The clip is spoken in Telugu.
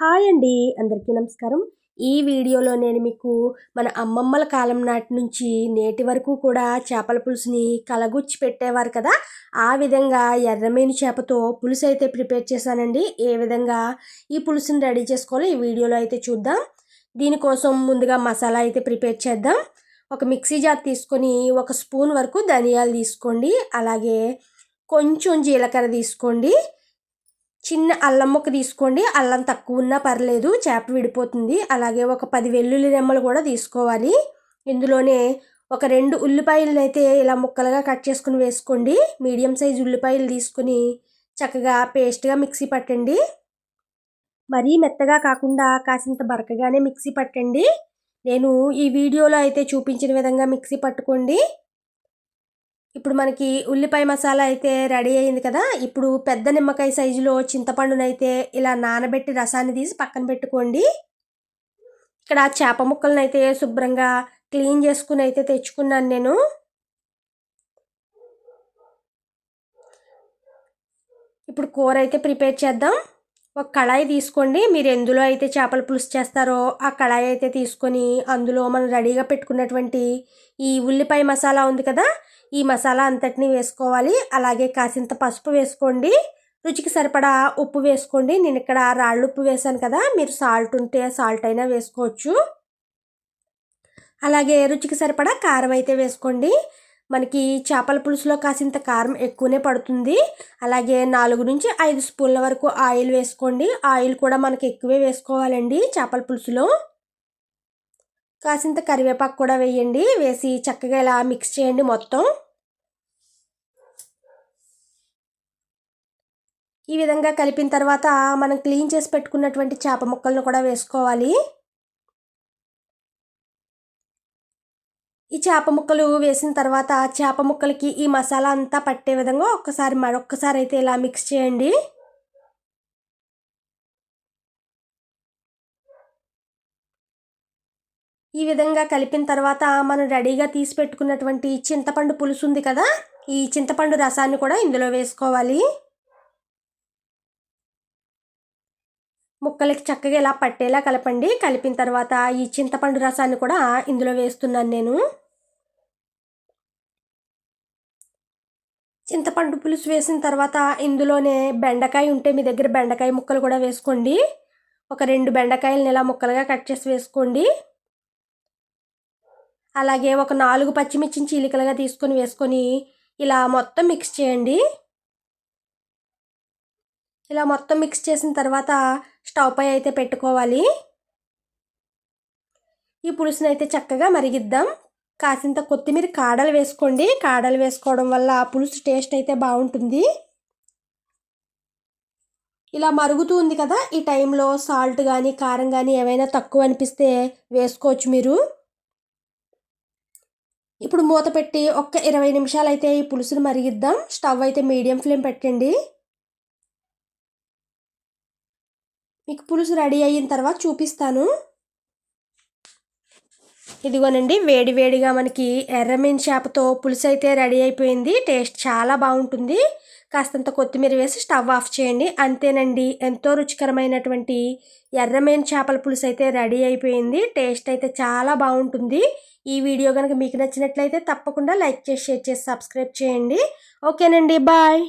హాయ్ అండి అందరికీ నమస్కారం. ఈ వీడియోలో నేను మీకు మన అమ్మమ్మల కాలం నాటి నుంచి నేటి వరకు కూడా చేపల పులుసుని కలగుచ్చి పెట్టేవారు కదా. ఆ విధంగా ఎర్రమేని చేపతో పులుసు అయితే ప్రిపేర్ చేశానండి. ఏ విధంగా ఈ పులుసుని రెడీ చేసుకోవాలో ఈ వీడియోలో అయితే చూద్దాం. దీనికోసం ముందుగా మసాలా అయితే ప్రిపేర్ చేద్దాం. ఒక మిక్సీ జార్ తీసుకొని ఒక స్పూన్ వరకు ధనియాలు తీసుకోండి. అలాగే కొంచెం జీలకర్ర తీసుకోండి. చిన్న అల్లం ముక్క తీసుకోండి. అల్లం తక్కువ ఉన్నా పర్లేదు చేప విడిపోతుంది. అలాగే ఒక పది వెల్లుల్లి రెమ్మలు కూడా తీసుకోవాలి. ఇందులోనే ఒక రెండు ఉల్లిపాయలను అయితే ఇలా ముక్కలుగా కట్ చేసుకుని వేసుకోండి. మీడియం సైజ్ ఉల్లిపాయలు తీసుకుని చక్కగా పేస్ట్గా మిక్సీ పట్టండి. మరీ మెత్తగా కాకుండా కాసింత బరకగానే మిక్సీ పట్టండి. నేను ఈ వీడియోలో అయితే చూపించిన విధంగా మిక్సీ పట్టుకోండి. ఇప్పుడు మనకి ఉల్లిపాయ మసాలా అయితే రెడీ అయింది కదా ఇప్పుడు పెద్ద నిమ్మకాయ సైజులో చింతపండునైతే ఇలా నానబెట్టి రసాన్ని తీసి పక్కన పెట్టుకోండి. ఇక్కడ చేప ముక్కలను అయితే శుభ్రంగా క్లీన్ చేసుకుని అయితే తెచ్చుకున్నాను నేను. ఇప్పుడు కూర అయితే ప్రిపేర్ చేద్దాం. ఒక కళాయి తీసుకోండి మీరు ఎందులో అయితే చేపల పులుసు చేస్తారో ఆ కళాయి అయితే తీసుకొని అందులో మనం రెడీగా పెట్టుకున్నటువంటి ఈ ఉల్లిపాయ మసాలా ఉంది కదా ఈ మసాలా అంతటిని వేసుకోవాలి. అలాగే కాసింత పసుపు వేసుకోండి. రుచికి సరిపడా ఉప్పు వేసుకోండి. నేను ఇక్కడ రాళ్ళు ఉప్పు వేసాను కదా మీరు సాల్ట్ ఉంటే సాల్ట్ అయినా వేసుకోవచ్చు. అలాగే రుచికి సరిపడా కారం అయితే వేసుకోండి. మనకి చేపల పులుసులో కాసింత కారం ఎక్కువనే పడుతుంది. అలాగే నాలుగు నుంచి ఐదు స్పూన్ల వరకు ఆయిల్ వేసుకోండి. ఆయిల్ కూడా మనకి ఎక్కువే వేసుకోవాలండి చేపల పులుసులో. కాసింత కరివేపాకు కూడా వేయండి. వేసి చక్కగా ఇలా మిక్స్ చేయండి మొత్తం. ఈ విధంగా కలిపిన తర్వాత మనం క్లీన్ చేసి పెట్టుకున్నటువంటి చేప ముక్కలను కూడా వేసుకోవాలి. ఈ చేప ముక్కలు వేసిన తర్వాత చేప ముక్కలకి ఈ మసాలా అంతా పట్టే విధంగా ఒక్కసారి మరొక్కసారి అయితే ఇలా మిక్స్ చేయండి. ఈ విధంగా కలిపిన తర్వాత మనం రెడీగా తీసి పెట్టుకున్నటువంటి చింతపండు పులుసు ఉంది కదా ఈ చింతపండు రసాన్ని కూడా ఇందులో వేసుకోవాలి. ముక్కలకి చక్కగా ఇలా పట్టేలా కలపండి. కలిపిన తర్వాత ఈ చింతపండు రసాన్ని కూడా ఇందులో వేస్తున్నాను నేను. చింతపండు పులుసు వేసిన తర్వాత ఇందులోనే బెండకాయ ఉంటే మీ దగ్గర బెండకాయ ముక్కలు కూడా వేసుకోండి. ఒక రెండు బెండకాయలను ఇలా ముక్కలుగా కట్ చేసి వేసుకోండి. అలాగే ఒక నాలుగు పచ్చిమిర్చిని చీలికలుగా తీసుకొని వేసుకొని ఇలా మొత్తం మిక్స్ చేయండి. ఇలా మొత్తం మిక్స్ చేసిన తర్వాత స్టవ్ పై అయితే పెట్టుకోవాలి. ఈ పులుసుని అయితే చక్కగా మరిగిద్దాం. కాసింత కొత్తిమీర కాడలు వేసుకోండి. కాడలు వేసుకోవడం వల్ల పులుసు టేస్ట్ అయితే బాగుంటుంది. ఇలా మరుగుతూ ఉంది కదా ఈ టైంలో సాల్ట్ కానీ కారం కానీ ఏమైనా తక్కువ అనిపిస్తే వేసుకోవచ్చు మీరు. ఇప్పుడు మూత పెట్టి ఒక్క ఇరవై నిమిషాలు అయితే ఈ పులుసును మరిగిద్దాం. స్టవ్ అయితే మీడియం ఫ్లేమ్ పెట్టండి. మీకు పులుసు రెడీ అయిన తర్వాత చూపిస్తాను. ఇదిగోనండి వేడి వేడిగా మనకి ఎర్రమీన్ చేపతో పులుసు అయితే రెడీ అయిపోయింది. టేస్ట్ చాలా బాగుంటుంది. కాస్తంత కొత్తిమీర వేసి స్టవ్ ఆఫ్ చేయండి. అంతేనండి ఎంతో రుచికరమైనటువంటి ఎర్రమేన్ చేపల పులుసు అయితే రెడీ అయిపోయింది. టేస్ట్ అయితే చాలా బాగుంటుంది. ఈ వీడియో కనుక మీకు నచ్చినట్లయితే తప్పకుండా లైక్ చేసి షేర్ చేసి సబ్స్క్రైబ్ చేయండి. ఓకేనండి బాయ్.